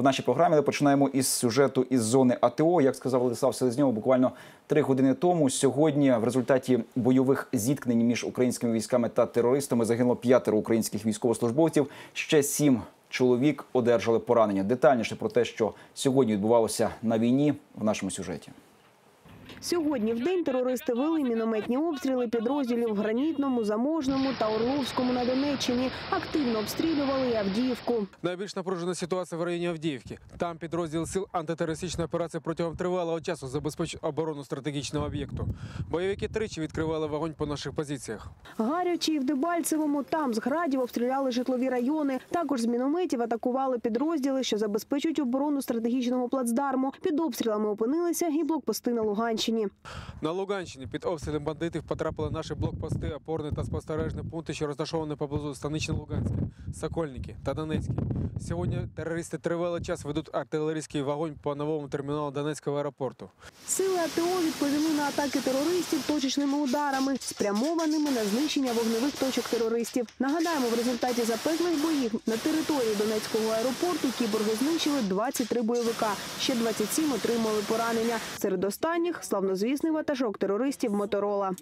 В нашій програмі ми починаємо із сюжету із зони АТО. Як сказав Владислав Селезньов, буквально три години тому. Сьогодні в результаті бойових зіткнень між українськими військами та терористами загинуло п'ятеро українських військовослужбовців. Ще сім чоловік одержали поранення. Детальніше про те, що сьогодні відбувалося на війні, в нашому сюжеті. Сьогодні в день терористи вели мінометні обстріли підрозділів в Гранітному, Заможному та Орловському на Донеччині. Активно обстрілювали Авдіївку. Найбільш напружена ситуація в районі Авдіївки. Там підрозділ сил антитерористичної операції протягом тривалого часу забезпечив оборону стратегічного об'єкту. Бойовики тричі відкривали вогонь по наших позиціях. Гарячі і в Дебальцевому там з градів обстріляли житлові райони. Також з мінометів атакували підрозділи, що забезпечують оборону стратегічного плацдарму. Під обстрілами опинилися і блокпости на Луганщині. На Луганщині під обстрілем бандитів потрапили наші блокпости, опорні та спостережні пункти, що розташовані поблизу Станично-Луганське, Сокольники та Донецьке. Сьогодні терористи тривалий час ведуть артилерійський вогонь по новому терміналу Донецького аеропорту. Сили АТО відповіли на атаки терористів точечними ударами, спрямованими на знищення вогневих точок терористів. Нагадаємо, в результаті запеклих боїв на території Донецького аеропорту кіборги знищили 23 бойовика. Ще 27 отримали поранення. Серед останніх славнозвісний ватажок терористів Моторола.